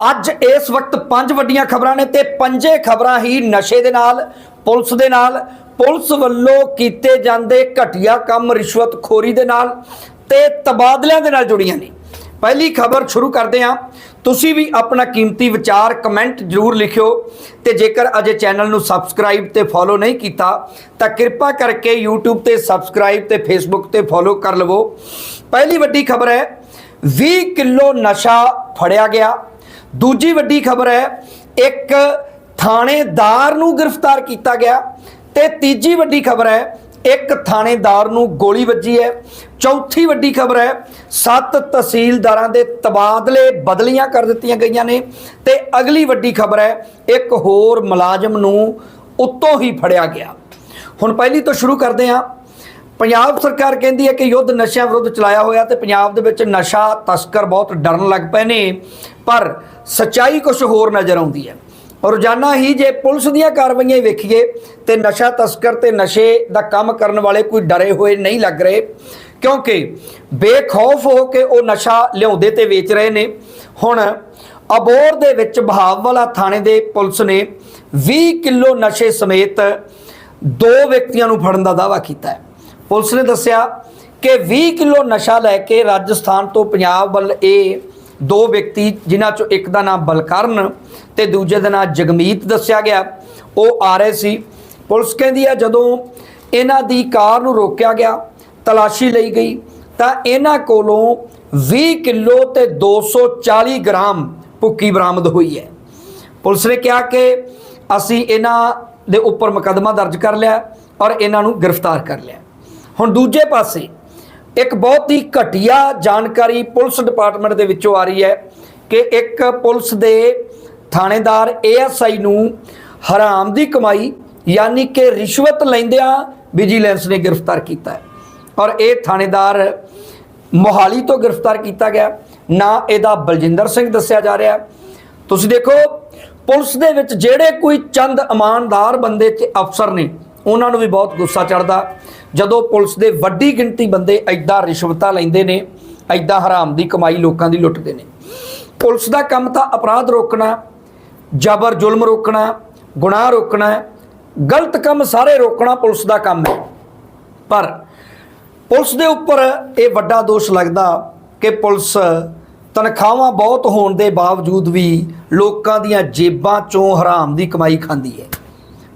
ਅੱਜ ਇਸ ਵਕਤ ਪੰਜ ਵੱਡੀਆਂ ਖਬਰਾਂ ਨੇ ਤੇ ਪੰਜੇ ਖਬਰਾਂ ਹੀ ਨਸ਼ੇ ਦੇ ਨਾਲ, ਪੁਲਿਸ ਦੇ ਨਾਲ, ਪੁਲਿਸ ਵੱਲੋਂ ਕੀਤੇ ਜਾਂਦੇ ਘਟੀਆ ਕੰਮ ਰਿਸ਼ਵਤਖੋਰੀ ਦੇ ਨਾਲ ਤੇ ਤਬਾਦਲਿਆਂ ਦੇ ਨਾਲ ਜੁੜੀਆਂ ਨੇ। ਪਹਿਲੀ ਖਬਰ ਸ਼ੁਰੂ ਕਰਦੇ ਹਾਂ। ਤੁਸੀਂ ਵੀ ਆਪਣਾ ਕੀਮਤੀ ਵਿਚਾਰ ਕਮੈਂਟ ਜ਼ਰੂਰ ਲਿਖਿਓ ਤੇ ਜੇਕਰ ਅਜੇ ਚੈਨਲ ਨੂੰ ਸਬਸਕ੍ਰਾਈਬ ਤੇ ਫੋਲੋ ਨਹੀਂ ਕੀਤਾ, ਤਾਂ ਕਿਰਪਾ ਕਰਕੇ YouTube ਤੇ ਸਬਸਕ੍ਰਾਈਬ ਤੇ Facebook ਤੇ ਫੋਲੋ ਕਰ ਲਵੋ। ਪਹਿਲੀ ਵੱਡੀ ਖਬਰ ਹੈ 20 ਕਿਲੋ ਨਸ਼ਾ ਫੜਿਆ ਗਿਆ। ਦੂਜੀ ਵੱਡੀ ਖਬਰ ਹੈ, ਇੱਕ ਥਾਣੇਦਾਰ ਨੂੰ ਗ੍ਰਿਫਤਾਰ ਕੀਤਾ ਗਿਆ ਤੇ ਤੀਜੀ ਵੱਡੀ ਖਬਰ ਹੈ, ਇੱਕ ਥਾਣੇਦਾਰ ਨੂੰ ਗੋਲੀ ਵੱਜੀ ਹੈ। ਚੌਥੀ ਵੱਡੀ ਖਬਰ ਹੈ, ਸੱਤ ਤਹਿਸੀਲਦਾਰਾਂ ਦੇ ਤਬਾਦਲੇ ਬਦਲੀਆਂ ਕਰ ਦਿੱਤੀਆਂ ਗਈਆਂ ਨੇ ਤੇ ਅਗਲੀ ਵੱਡੀ ਖਬਰ ਹੈ, ਇੱਕ ਹੋਰ ਮੁਲਾਜ਼ਮ ਨੂੰ ਉੱਤੋਂ ਹੀ ਫੜਿਆ ਗਿਆ। ਹੁਣ ਪਹਿਲੀ ਤੋਂ ਸ਼ੁਰੂ ਕਰਦੇ ਹਾਂ। ਪੰਜਾਬ ਸਰਕਾਰ ਕਹਿੰਦੀ ਹੈ ਕਿ ਯੁੱਧ ਨਸ਼ਿਆਂ ਵਿਰੁੱਧ ਚਲਾਇਆ ਹੋਇਆ ਤੇ ਪੰਜਾਬ ਦੇ ਵਿੱਚ ਨਸ਼ਾ ਤਸਕਰ ਬਹੁਤ ਡਰਨ ਲੱਗ ਪਏ ਨੇ। ਪਰ ਸੱਚਾਈ ਕੁਝ ਹੋਰ ਨਜ਼ਰ ਆਉਂਦੀ ਹੈ। ਰੋਜ਼ਾਨਾ ਹੀ ਜੇ ਪੁਲਿਸ ਦੀਆਂ ਕਾਰਵਾਈਆਂ ਵੇਖੀਏ, ਤੇ ਨਸ਼ਾ ਤਸਕਰ ਤੇ ਨਸ਼ੇ ਦਾ ਕੰਮ ਕਰਨ ਵਾਲੇ ਕੋਈ ਡਰੇ ਹੋਏ ਨਹੀਂ ਲੱਗ ਰਹੇ, ਕਿਉਂਕਿ ਬੇਖੌਫ ਹੋ ਕੇ ਉਹ ਨਸ਼ਾ ਲਿਆਉਂਦੇ ਤੇ ਵੇਚ ਰਹੇ ਨੇ। ਹੁਣ ਅਬੋਰ ਦੇ ਵਿੱਚ ਬਹਾਵਵਾਲਾ ਥਾਣੇ ਦੇ ਪੁਲਿਸ ਨੇ 20 ਕਿਲੋ ਨਸ਼ੇ ਸਮੇਤ ਦੋ ਵਿਅਕਤੀਆਂ ਨੂੰ ਫੜਨ ਦਾ ਦਾਅਵਾ ਕੀਤਾ ਹੈ। ਪੁਲਿਸ ਨੇ ਦੱਸਿਆ ਕਿ 20 ਕਿਲੋ ਨਸ਼ਾ ਲੈ ਕੇ ਰਾਜਸਥਾਨ ਤੋਂ ਪੰਜਾਬ ਵੱਲ ਇਹ ਦੋ ਵਿਅਕਤੀ ਜਿਨ੍ਹਾਂ ਚੋਂ ਇੱਕ ਦਾ ਨਾਮ ਬਲਕਰਨ ਤੇ ਦੂਜੇ ਦਾ ਨਾਮ ਜਗਮੀਤ ਦੱਸਿਆ ਗਿਆ। ਉਹ ਆ ਰਹੇ ਸੀ। ਪੁਲਿਸ ਕਹਿੰਦੀ ਹੈ ਜਦੋਂ ਇਹਨਾਂ ਦੀ ਕਾਰ ਨੂੰ ਰੋਕਿਆ ਗਿਆ, ਤਲਾਸ਼ੀ ਲਈ ਗਈ, ਤਾਂ ਇਹਨਾਂ ਕੋਲੋਂ 20 ਕਿਲੋ ਤੇ 240 ਗ੍ਰਾਮ ਭੁੱਕੀ ਬਰਾਮਦ ਹੋਈ ਹੈ। ਪੁਲਿਸ ਨੇ ਕਿਹਾ ਕਿ ਅਸੀਂ ਇਹਨਾਂ ਦੇ ਉੱਪਰ ਮੁਕੱਦਮਾ ਦਰਜ ਕਰ ਲਿਆ ਔਰ ਇਹਨਾਂ ਨੂੰ ਗ੍ਰਿਫਤਾਰ ਕਰ ਲਿਆ। ਹੁਣ ਦੂਜੇ ਪਾਸੇ ਇੱਕ ਬਹੁਤ ਹੀ ਘਟੀਆ ਜਾਣਕਾਰੀ ਪੁਲਿਸ ਡਿਪਾਰਟਮੈਂਟ ਦੇ ਵਿੱਚੋਂ ਆ ਰਹੀ ਹੈ ਕਿ ਇੱਕ ਪੁਲਿਸ ਦੇ ਥਾਣੇਦਾਰ ਏਐਸਆਈ ਨੂੰ ਹਰਾਮ ਦੀ ਕਮਾਈ ਯਾਨੀ ਕਿ ਰਿਸ਼ਵਤ ਲੈਂਦਿਆਂ ਵਿਜੀਲੈਂਸ ਨੇ ਗ੍ਰਿਫਤਾਰ ਕੀਤਾ ਹੈ। ਔਰ ਇਹ ਥਾਣੇਦਾਰ ਮੋਹਾਲੀ ਤੋਂ ਗ੍ਰਿਫਤਾਰ ਕੀਤਾ ਗਿਆ। ਨਾ ਇਹਦਾ ਬਲਜਿੰਦਰ ਸਿੰਘ ਦੱਸਿਆ ਜਾ ਰਿਹਾ ਤੁਸੀਂ ਦੇਖੋ, ਪੁਲਿਸ ਦੇ ਵਿੱਚ ਜਿਹੜੇ ਕੋਈ ਚੰਦ ਇਮਾਨਦਾਰ ਬੰਦੇ ਤੇ ਅਫਸਰ ਨੇ, ਉਹਨਾਂ ਨੂੰ ਵੀ ਬਹੁਤ ਗੁੱਸਾ ਚੜਦਾ ਜਦੋਂ ਪੁਲਿਸ ਦੇ ਵੱਡੀ ਗਿਣਤੀ ਬੰਦੇ ਐਦਾਂ ਰਿਸ਼ਵਤਾਂ ਲੈਂਦੇ ਨੇ, ਐਦਾਂ ਹਰਾਮ ਦੀ ਕਮਾਈ ਲੋਕਾਂ ਦੀ ਲੁੱਟਦੇ ਨੇ। ਪੁਲਿਸ ਦਾ ਕੰਮ ਤਾਂ ਅਪਰਾਧ ਰੋਕਣਾ, ਜ਼ਬਰ ਜ਼ੁਲਮ ਰੋਕਣਾ, ਗੁਨਾਹ ਰੋਕਣਾ, ਗਲਤ ਕੰਮ ਸਾਰੇ ਰੋਕਣਾ ਪੁਲਿਸ ਦਾ ਕੰਮ ਹੈ। ਪਰ ਪੁਲਿਸ ਦੇ ਉੱਪਰ ਇਹ ਵੱਡਾ ਦੋਸ਼ ਲੱਗਦਾ ਕਿ ਪੁਲਿਸ ਤਨਖਾਹਾਂ ਬਹੁਤ ਹੋਣ ਦੇ ਬਾਵਜੂਦ ਵੀ ਲੋਕਾਂ ਦੀਆਂ ਜੇਬਾਂ ਚੋਂ ਹਰਾਮ ਦੀ ਕਮਾਈ ਖਾਂਦੀ ਹੈ।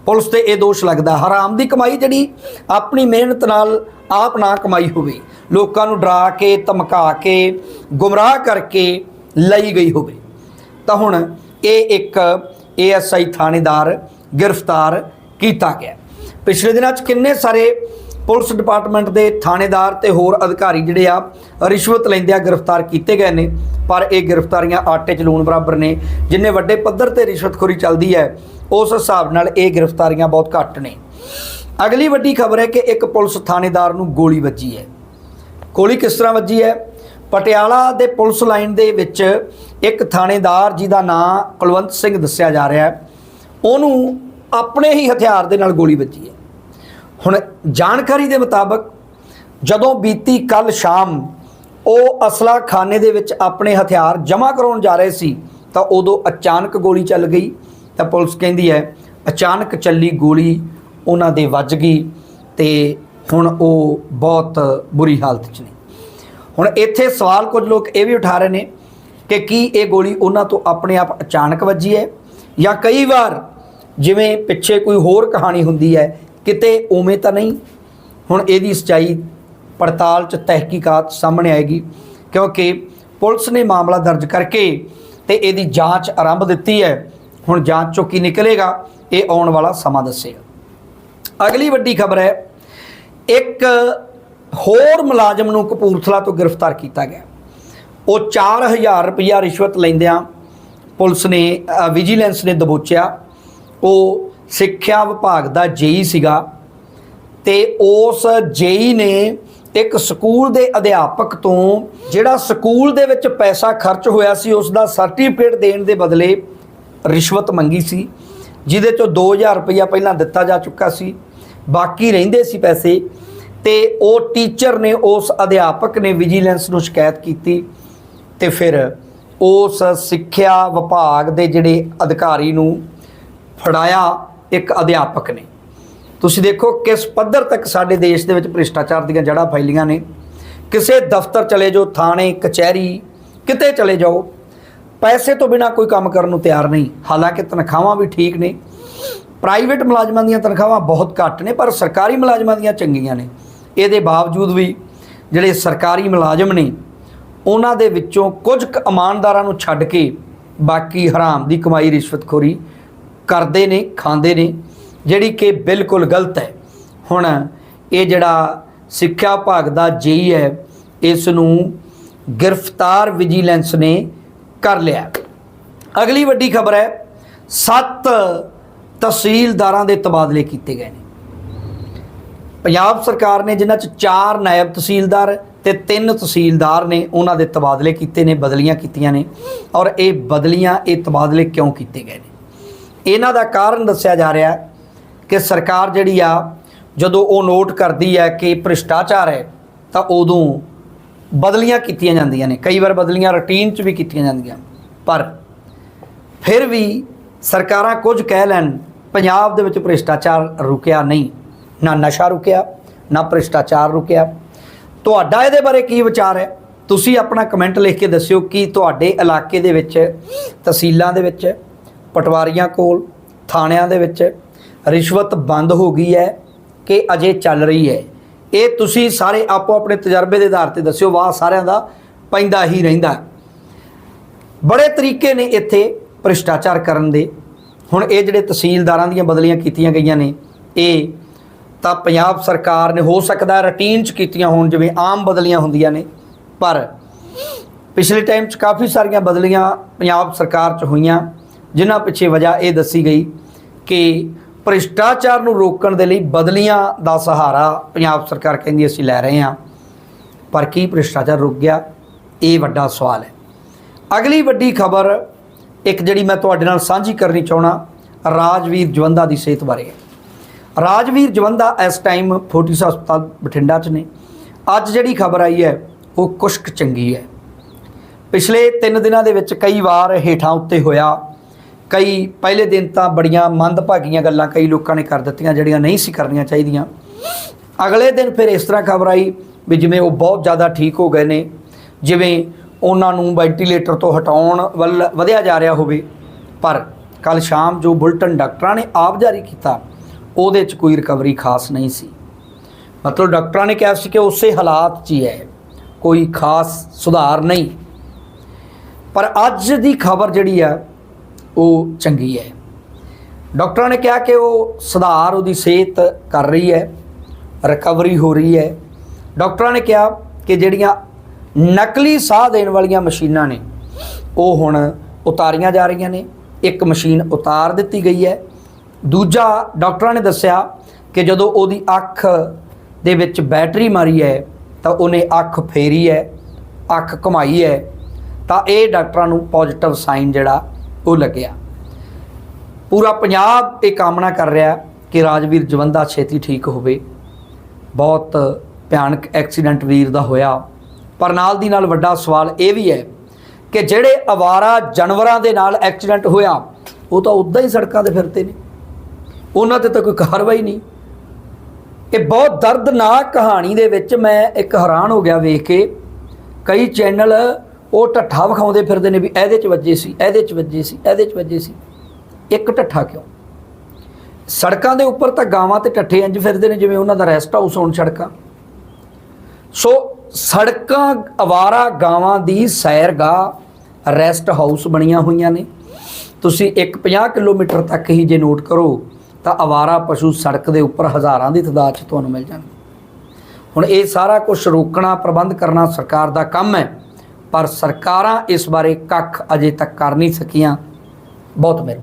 ਪੁਲਿਸ ਤੇ ਇਹ ਦੋਸ਼ ਲੱਗਦਾ। ਹਰਾਮ ਦੀ ਕਮਾਈ ਜਿਹੜੀ, ਆਪਣੀ ਮਿਹਨਤ ਨਾਲ ਆਪ ਨਾ ਕਮਾਈ ਹੋਵੇ, ਲੋਕਾਂ ਨੂੰ ਡਰਾ ਕੇ, ਧਮਕਾ ਕੇ, ਗੁੰਮਰਾਹ ਕਰਕੇ ਲਈ ਗਈ ਹੋਵੇ। ਤਾਂ ਹੁਣ ਇਹ ਇੱਕ ਏਐਸਆਈ ਥਾਣੇਦਾਰ ਗ੍ਰਿਫਤਾਰ ਕੀਤਾ ਗਿਆ। ਪਿਛਲੇ ਦਿਨਾਂ 'ਚ ਕਿੰਨੇ ਸਾਰੇ ਪੁਲਿਸ ਡਿਪਾਰਟਮੈਂਟ ਦੇ ਥਾਣੇਦਾਰ ਤੇ ਹੋਰ ਅਧਿਕਾਰੀ ਜਿਹੜੇ ਆ, ਰਿਸ਼ਵਤ ਲੈਂਦੇ ਆ ਗ੍ਰਿਫਤਾਰ ਕੀਤੇ ਗਏ ਨੇ। ਪਰ ਇਹ ਗ੍ਰਿਫਤਾਰੀਆਂ ਆਟੇ 'ਚ ਲੂਣ ਬਰਾਬਰ ਨੇ। ਜਿੰਨੇ ਵੱਡੇ ਪੱਧਰ ਤੇ ਰਿਸ਼ਵਤਖੋਰੀ ਚੱਲਦੀ ਹੈ, ਉਸ ਹਿਸਾਬ ਨਾਲ ਇਹ ਗ੍ਰਿਫਤਾਰੀਆਂ ਬਹੁਤ ਘੱਟ ਨੇ। ਅਗਲੀ ਵੱਡੀ ਖਬਰ ਹੈ ਕਿ ਇੱਕ ਪੁਲਿਸ ਥਾਣੇਦਾਰ ਨੂੰ ਗੋਲੀ ਵੱਜੀ ਹੈ। ਗੋਲੀ ਕਿਸ ਤਰ੍ਹਾਂ ਵੱਜੀ ਹੈ? ਪਟਿਆਲਾ ਦੇ ਪੁਲਿਸ ਲਾਈਨ ਦੇ ਵਿੱਚ ਇੱਕ ਥਾਣੇਦਾਰ ਜਿਹਦਾ ਨਾਂ ਕੁਲਵੰਤ ਸਿੰਘ ਦੱਸਿਆ ਜਾ ਰਿਹਾ ਹੈ, ਉਹਨੂੰ ਆਪਣੇ ਹੀ ਹਥਿਆਰ ਦੇ ਨਾਲ ਗੋਲੀ ਵੱਜੀ ਹੈ। ਹੁਣ ਜਾਣਕਾਰੀ ਦੇ ਮੁਤਾਬਕ ਜਦੋਂ ਬੀਤੀ ਕੱਲ ਸ਼ਾਮ ਉਹ ਅਸਲਾ ਖਾਨੇ ਦੇ ਵਿੱਚ ਆਪਣੇ ਹਥਿਆਰ ਜਮ੍ਹਾਂ ਕਰਾਉਣ ਜਾ ਰਹੇ ਸੀ, ਤਾਂ ਉਦੋਂ ਅਚਾਨਕ ਗੋਲੀ ਚੱਲ ਗਈ। ਤਾਂ ਪੁਲਿਸ ਕਹਿੰਦੀ ਹੈ, ਅਚਾਨਕ ਚੱਲੀ ਗੋਲੀ ਉਹਨਾਂ ਦੇ ਵੱਜ ਗਈ ਤੇ ਹੁਣ ਉਹ ਬਹੁਤ ਬੁਰੀ ਹਾਲਤ 'ਚ ਨੇ। ਹੁਣ ਇੱਥੇ ਸਵਾਲ ਕੁਝ ਲੋਕ ਇਹ ਵੀ ਉਠਾ ਰਹੇ ਨੇ ਕਿ ਕੀ ਇਹ ਗੋਲੀ ਉਹਨਾਂ ਤੋਂ ਆਪਣੇ ਆਪ ਅਚਾਨਕ ਵੱਜੀ ਹੈ ਜਾਂ ਕਈ ਵਾਰ ਜਿਵੇਂ ਪਿੱਛੇ ਕੋਈ ਹੋਰ ਕਹਾਣੀ ਹੁੰਦੀ ਹੈ ਕਿਤੇ ਉਵੇਂ ਤਾਂ ਨਹੀਂ? ਹੁਣ ਇਹਦੀ ਸਚਾਈ ਪੜਤਾਲ ਚ ਤਹਿਕੀਕਾਤ ਸਾਹਮਣੇ ਆਏਗੀ, ਕਿਉਂਕਿ ਪੁਲਿਸ ਨੇ ਮਾਮਲਾ ਦਰਜ ਕਰਕੇ ਤੇ ਇਹਦੀ ਜਾਂਚ ਆਰੰਭ ਦਿੱਤੀ ਹੈ। ਹੁਣ ਜਾਂਚ ਚੋਂ ਕੀ ਨਿਕਲੇਗਾ, ਇਹ ਆਉਣ ਵਾਲਾ ਸਮਾਂ ਦੱਸੇਗਾ। ਅਗਲੀ ਵੱਡੀ ਖਬਰ ਹੈ, ਇੱਕ ਹੋਰ ਮੁਲਾਜ਼ਮ ਨੂੰ ਕਪੂਰਥਲਾ ਤੋਂ ਗ੍ਰਿਫਤਾਰ ਕੀਤਾ ਗਿਆ। ਉਹ 4000 ਰੁਪਇਆ ਰਿਸ਼ਵਤ ਲੈਂਦਿਆਂ ਪੁਲਿਸ ਨੇ ਵਿਜੀਲੈਂਸ ਨੇ ਦਬੋਚਿਆ। ਉਹ ਸਿੱਖਿਆ ਵਿਭਾਗ ਦਾ ਜੇਈ ਸੀਗਾ ਤੇ ਉਸ ਜੇਈ ਨੇ ਇੱਕ ਸਕੂਲ ਦੇ ਅਧਿਆਪਕ ਤੋਂ ਜਿਹੜਾ ਸਕੂਲ ਦੇ ਵਿੱਚ ਪੈਸਾ ਖਰਚ ਹੋਇਆ ਸੀ, ਉਸ ਦਾ ਸਰਟੀਫਿਕੇਟ ਦੇਣ ਦੇ ਬਦਲੇ ਰਿਸ਼ਵਤ ਮੰਗੀ ਸੀ, ਜਿਹਦੇ ਚੋਂ 2000 ਰੁਪਇਆ ਪਹਿਲਾਂ ਦਿੱਤਾ ਜਾ ਚੁੱਕਾ ਸੀ, ਬਾਕੀ ਰਹਿੰਦੇ ਸੀ ਪੈਸੇ ਤੇ ਉਹ ਟੀਚਰ ਨੇ, ਉਸ ਅਧਿਆਪਕ ਨੇ ਵਿਜੀਲੈਂਸ ਨੂੰ ਸ਼ਿਕਾਇਤ ਕੀਤੀ ਤੇ ਫਿਰ ਉਸ ਸਿੱਖਿਆ ਵਿਭਾਗ ਦੇ ਜਿਹੜੇ ਅਧਿਕਾਰੀ ਨੂੰ ਫੜਾਇਆ ਇੱਕ ਅਧਿਆਪਕ ਨੇ। ਤੁਸੀਂ ਦੇਖੋ ਕਿਸ ਪੱਧਰ ਤੱਕ ਸਾਡੇ ਦੇਸ਼ ਦੇ ਵਿੱਚ ਭ੍ਰਿਸ਼ਟਾਚਾਰ ਦੀਆਂ ਜੜ੍ਹਾਂ ਫੈਲੀਆਂ ਨੇ। ਕਿਸੇ ਦਫ਼ਤਰ ਚਲੇ ਜਾਓ, ਥਾਣੇ, ਕਚਹਿਰੀ, ਕਿਤੇ ਚਲੇ ਜਾਓ, ਪੈਸੇ ਤੋਂ ਬਿਨਾ ਕੋਈ ਕੰਮ ਕਰਨ ਨੂੰ ਤਿਆਰ ਨਹੀਂ। ਹਾਲਾਂਕਿ ਤਨਖਾਹਾਂ ਵੀ ਠੀਕ ਨੇ। ਪ੍ਰਾਈਵੇਟ ਮੁਲਾਜ਼ਮਾਂ ਦੀਆਂ ਤਨਖਾਹਾਂ ਬਹੁਤ ਘੱਟ ਨੇ, ਪਰ ਸਰਕਾਰੀ ਮੁਲਾਜ਼ਮਾਂ ਦੀਆਂ ਚੰਗੀਆਂ ਨੇ। ਇਹਦੇ ਬਾਵਜੂਦ ਵੀ ਜਿਹੜੇ ਸਰਕਾਰੀ ਮੁਲਾਜ਼ਮ ਨੇ, ਉਹਨਾਂ ਦੇ ਵਿੱਚੋਂ ਕੁਝ ਕੁ ਇਮਾਨਦਾਰਾਂ ਨੂੰ ਛੱਡ ਕੇ ਬਾਕੀ ਹਰਾਮ ਦੀ ਕਮਾਈ ਰਿਸ਼ਵਤਖੋਰੀ ਕਰਦੇ ਨੇ, ਖਾਂਦੇ ਨੇ, ਜਿਹੜੀ ਕਿ ਬਿਲਕੁਲ ਗਲਤ ਹੈ। ਹੁਣ ਇਹ ਜਿਹੜਾ ਸਿੱਖਿਆ ਵਿਭਾਗ ਦਾ ਜੇਈ ਹੈ, ਇਸ ਨੂੰ ਗ੍ਰਿਫਤਾਰ ਵਿਜੀਲੈਂਸ ਨੇ ਕਰ ਲਿਆ। ਅਗਲੀ ਵੱਡੀ ਖਬਰ ਹੈ, ਸੱਤ ਤਹਿਸੀਲਦਾਰਾਂ ਦੇ ਤਬਾਦਲੇ ਕੀਤੇ ਗਏ ਨੇ। ਪੰਜਾਬ ਸਰਕਾਰ ਨੇ ਜਿਨ੍ਹਾਂ ਚ ਚਾਰ ਨਾਇਬ ਤਹਿਸੀਲਦਾਰ ਤੇ ਤਿੰਨ ਤਹਿਸੀਲਦਾਰ ਨੇ, ਉਹਨਾਂ ਦੇ ਤਬਾਦਲੇ ਕੀਤੇ ਨੇ, ਬਦਲੀਆਂ ਕੀਤੀਆਂ ਨੇ। ਔਰ ਇਹ ਬਦਲੀਆਂ, ਇਹ ਤਬਾਦਲੇ ਕਿਉਂ ਕੀਤੇ ਗਏ ਨੇ? ਇਹਨਾਂ ਦਾ ਕਾਰਨ ਦੱਸਿਆ ਜਾ ਰਿਹਾ ਕਿ ਸਰਕਾਰ ਜਿਹੜੀ ਆ, ਜਦੋਂ ਉਹ ਨੋਟ ਕਰਦੀ ਹੈ ਕਿ ਭ੍ਰਿਸ਼ਟਾਚਾਰ ਹੈ, ਤਾਂ ਉਦੋਂ ਬਦਲੀਆਂ ਕੀਤੀਆਂ ਜਾਂਦੀਆਂ ਨੇ। ਕਈ ਵਾਰ ਬਦਲੀਆਂ ਰੁਟੀਨ 'ਚ ਵੀ ਕੀਤੀਆਂ ਜਾਂਦੀਆਂ। ਪਰ ਫਿਰ ਵੀ ਸਰਕਾਰਾਂ ਕੁਝ ਕਹਿ ਲੈਣ, ਪੰਜਾਬ ਦੇ ਵਿੱਚ ਭ੍ਰਿਸ਼ਟਾਚਾਰ ਰੁਕਿਆ ਨਹੀਂ। ਨਾ ਨਸ਼ਾ ਰੁਕਿਆ, ਨਾ ਭ੍ਰਿਸ਼ਟਾਚਾਰ ਰੁਕਿਆ। ਤੁਹਾਡਾ ਇਹਦੇ ਬਾਰੇ ਕੀ ਵਿਚਾਰ ਹੈ? ਤੁਸੀਂ ਆਪਣਾ ਕਮੈਂਟ ਲਿਖ ਕੇ ਦੱਸਿਓ ਕਿ ਤੁਹਾਡੇ ਇਲਾਕੇ ਦੇ ਵਿੱਚ, ਤਹਿਸੀਲਾਂ ਦੇ ਵਿੱਚ ਪਟਵਾਰੀਆਂ ਕੋਲ, ਥਾਣਿਆਂ ਦੇ ਵਿੱਚ ਰਿਸ਼ਵਤ ਬੰਦ ਹੋ ਗਈ ਹੈ ਕਿ ਅਜੇ ਚੱਲ ਰਹੀ ਹੈ। ਇਹ ਤੁਸੀਂ ਸਾਰੇ ਆਪੋ ਆਪਣੇ ਤਜਰਬੇ ਦੇ ਆਧਾਰ ਤੇ ਦੱਸਿਓ, ਵਾਹ ਸਾਰਿਆਂ ਦਾ ਪੈਂਦਾ ਹੀ ਰਹਿੰਦਾ। ਬੜੇ ਤਰੀਕੇ ਨੇ ਇੱਥੇ ਭ੍ਰਿਸ਼ਟਾਚਾਰ ਕਰਨ ਦੇ। ਹੁਣ ਇਹ ਜਿਹੜੇ ਤਹਿਸੀਲਦਾਰਾਂ ਦੀਆਂ ਬਦਲੀਆਂ ਕੀਤੀਆਂ ਗਈਆਂ ਨੇ, ਇਹ ਤਾਂ ਪੰਜਾਬ ਸਰਕਾਰ ਨੇ ਹੋ ਸਕਦਾ ਰੁਟੀਨ 'ਚ ਕੀਤੀਆਂ ਹੋਣ, ਜਿਵੇਂ ਆਮ ਬਦਲੀਆਂ ਹੁੰਦੀਆਂ ਨੇ, ਪਰ ਪਿਛਲੇ ਟਾਈਮ 'ਚ ਕਾਫੀ ਸਾਰੀਆਂ ਬਦਲੀਆਂ ਪੰਜਾਬ ਸਰਕਾਰ 'ਚ ਹੋਈਆਂ। ਜਿਨ੍ਹਾਂ ਪਿੱਛੇ ਵਜ੍ਹਾ ਇਹ ਦੱਸੀ ਗਈ ਕਿ ਭ੍ਰਿਸ਼ਟਾਚਾਰ ਨੂੰ ਰੋਕਣ ਦੇ ਲਈ ਬਦਲੀਆਂ ਦਾ ਸਹਾਰਾ ਪੰਜਾਬ ਸਰਕਾਰ ਕਹਿੰਦੀ ਅਸੀਂ ਲੈ ਰਹੇ ਹਾਂ। ਪਰ ਕੀ ਭ੍ਰਿਸ਼ਟਾਚਾਰ ਰੁਕ ਗਿਆ? ਇਹ ਵੱਡਾ ਸਵਾਲ ਹੈ। ਅਗਲੀ ਵੱਡੀ ਖਬਰ ਇੱਕ ਜਿਹੜੀ ਮੈਂ ਤੁਹਾਡੇ ਨਾਲ ਸਾਂਝੀ ਕਰਨੀ ਚਾਹਣਾ ਰਾਜਵੀਰ ਜਵੰਦਾ ਦੀ ਸਿਹਤ ਬਾਰੇ ਰਾਜਵੀਰ ਜਵੰਦਾ ਇਸ ਟਾਈਮ ਫੋਰਟਿਸ ਹਸਪਤਾਲ ਬਠਿੰਡਾ 'ਚ ਨੇ। ਅੱਜ ਜਿਹੜੀ ਖਬਰ ਆਈ ਹੈ, ਉਹ ਕੁਸ਼ਕ ਚੰਗੀ ਹੈ। ਪਿਛਲੇ 3 ਦਿਨਾਂ ਦੇ ਵਿੱਚ ਕਈ ਵਾਰ ਹੇਠਾਂ ਉੱਤੇ ਹੋਇਆ ਕਈ ਪਹਿਲੇ ਦਿਨ ਤਾਂ ਬੜੀਆਂ ਮੰਦਭਾਗੀਆਂ ਗੱਲਾਂ ਕਈ ਲੋਕਾਂ ਨੇ ਕਰ ਦਿੱਤੀਆਂ, ਜਿਹੜੀਆਂ ਨਹੀਂ ਸੀ ਕਰਨੀਆਂ ਚਾਹੀਦੀਆਂ। ਅਗਲੇ ਦਿਨ ਫਿਰ ਇਸ ਤਰ੍ਹਾਂ ਖਬਰ ਆਈ ਵੀ ਜਿਵੇਂ ਉਹ ਬਹੁਤ ਜ਼ਿਆਦਾ ਠੀਕ ਹੋ ਗਏ ਨੇ, ਜਿਵੇਂ ਉਹਨਾਂ ਨੂੰ ਵੈਂਟੀਲੇਟਰ ਤੋਂ ਹਟਾਉਣ ਵੱਲ ਵਧਿਆ ਜਾ ਰਿਹਾ ਹੋਵੇ। ਪਰ ਕੱਲ ਸ਼ਾਮ ਜੋ ਬੁਲਟਨ ਡਾਕਟਰਾਂ ਨੇ ਆਪ ਜਾਰੀ ਕੀਤਾ, ਉਹਦੇ 'ਚ ਕੋਈ ਰਿਕਵਰੀ ਖਾਸ ਨਹੀਂ ਸੀ। ਮਤਲਬ ਡਾਕਟਰਾਂ ਨੇ ਕਿਹਾ ਸੀ ਕਿ ਉਸੇ ਹਾਲਾਤ 'ਚ ਹੀ ਹੈ, ਕੋਈ ਖਾਸ ਸੁਧਾਰ ਨਹੀਂ। ਪਰ ਅੱਜ ਦੀ ਖਬਰ ਜਿਹੜੀ ਆ ਉਹ ਚੰਗੀ ਹੈ। ਡਾਕਟਰਾਂ ਨੇ ਕਿਹਾ ਕਿ ਉਹ ਸੁਧਾਰ ਉਹਦੀ ਸਿਹਤ ਕਰ ਰਹੀ ਹੈ ਰਿਕਵਰੀ ਹੋ ਰਹੀ ਹੈ। ਡਾਕਟਰਾਂ ਨੇ ਕਿਹਾ ਕਿ ਜਿਹੜੀਆਂ ਨਕਲੀ ਸਾਹ ਦੇਣ ਵਾਲੀਆਂ ਮਸ਼ੀਨਾਂ ਨੇ, ਉਹ ਹੁਣ ਉਤਾਰੀਆਂ ਜਾ ਰਹੀਆਂ ਨੇ। ਇੱਕ ਮਸ਼ੀਨ ਉਤਾਰ ਦਿੱਤੀ ਗਈ ਹੈ। ਦੂਜਾ, ਡਾਕਟਰਾਂ ਨੇ ਦੱਸਿਆ ਕਿ ਜਦੋਂ ਉਹਦੀ ਅੱਖ ਦੇ ਵਿੱਚ ਬੈਟਰੀ ਮਾਰੀ ਹੈ, ਤਾਂ ਉਹਨੇ ਅੱਖ ਫੇਰੀ ਹੈ, ਅੱਖ ਘੁਮਾਈ ਹੈ। ਤਾਂ ਇਹ ਡਾਕਟਰਾਂ ਨੂੰ ਪੋਜ਼ਿਟਿਵ ਸਾਈਨ ਜਿਹੜਾ ਉਹ ਲੱਗਿਆ। ਪੂਰਾ ਪੰਜਾਬ ਇਹ ਕਾਮਨਾ ਕਰ ਰਿਹਾ ਕਿ ਰਾਜਵੀਰ ਜਵੰਦਾ ਛੇਤੀ ਠੀਕ ਹੋਵੇ। ਬਹੁਤ ਭਿਆਨਕ ਐਕਸੀਡੈਂਟ ਵੀਰ ਦਾ ਹੋਇਆ। ਪਰ ਨਾਲ ਦੀ ਨਾਲ ਵੱਡਾ ਸਵਾਲ ਇਹ ਵੀ ਹੈ ਕਿ ਜਿਹੜੇ ਅਵਾਰਾ ਜਾਨਵਰਾਂ ਦੇ ਨਾਲ ਐਕਸੀਡੈਂਟ ਹੋਇਆ, ਉਹ ਤਾਂ ਉਦਾਂ ਹੀ ਸੜਕਾਂ ਤੇ ਫਿਰਦੇ ਨੇ। ਉਹਨਾਂ ਤੇ ਤਾਂ ਕੋਈ ਕਾਰਵਾਈ ਨਹੀਂ। ਇਹ ਬਹੁਤ ਦਰਦਨਾਕ ਕਹਾਣੀ ਦੇ ਵਿੱਚ ਮੈਂ ਇੱਕ ਹੈਰਾਨ ਹੋ ਗਿਆ ਵੇਖ ਕੇ। ਕਈ ਚੈਨਲ ਉਹ ਢੱਠਾ ਵਿਖਾਉਂਦੇ ਫਿਰਦੇ ਨੇ ਵੀ ਇਹਦੇ ਚ ਵੱਜੇ ਸੀ, ਇਹਦੇ ਚ ਵੱਜੇ ਸੀ, ਇਹਦੇ ਚ ਵੱਜੇ ਸੀ। ਇੱਕ ਢੱਠਾ ਕਿਉਂ? ਸੜਕਾਂ ਦੇ ਉੱਪਰ ਤਾਂ ਗਾਵਾਂ ਤੇ ਢੱਠੇ ਇੰਜ ਫਿਰਦੇ ਨੇ ਜਿਵੇਂ ਉਹਨਾਂ ਦਾ ਰੈਸਟ ਹਾਊਸ ਹੋਣ ਸੜਕਾਂ। ਸੋ ਸੜਕਾਂ, ਅਵਾਰਾ ਗਾਵਾਂ ਦੀ ਸੈਰਗਾਹ ਰੈਸਟ ਹਾਊਸ ਬਣੀਆਂ ਹੋਈਆਂ ਨੇ। ਤੁਸੀਂ ਇੱਕ 50 ਕਿਲੋਮੀਟਰ ਤੱਕ ਹੀ ਜੇ ਨੋਟ ਕਰੋ, ਤਾਂ ਅਵਾਰਾ ਪਸ਼ੂ ਸੜਕ ਦੇ ਉੱਪਰ ਹਜ਼ਾਰਾਂ ਦੀ ਤਾਦਾਦ 'ਚ ਤੁਹਾਨੂੰ ਮਿਲ ਜਾਣਗੇ। ਹੁਣ ਇਹ ਸਾਰਾ ਕੁਝ ਰੋਕਣਾ, ਪ੍ਰਬੰਧ ਕਰਨਾ ਸਰਕਾਰ ਦਾ ਕੰਮ ਹੈ। ਪਰ ਸਰਕਾਰਾਂ ਇਸ ਬਾਰੇ ਕੱਖ ਅਜੇ ਤੱਕ ਕਰ ਨਹੀਂ ਸਕੀਆਂ। ਬਹੁਤ ਮਿਹਰਬਾਨੀ।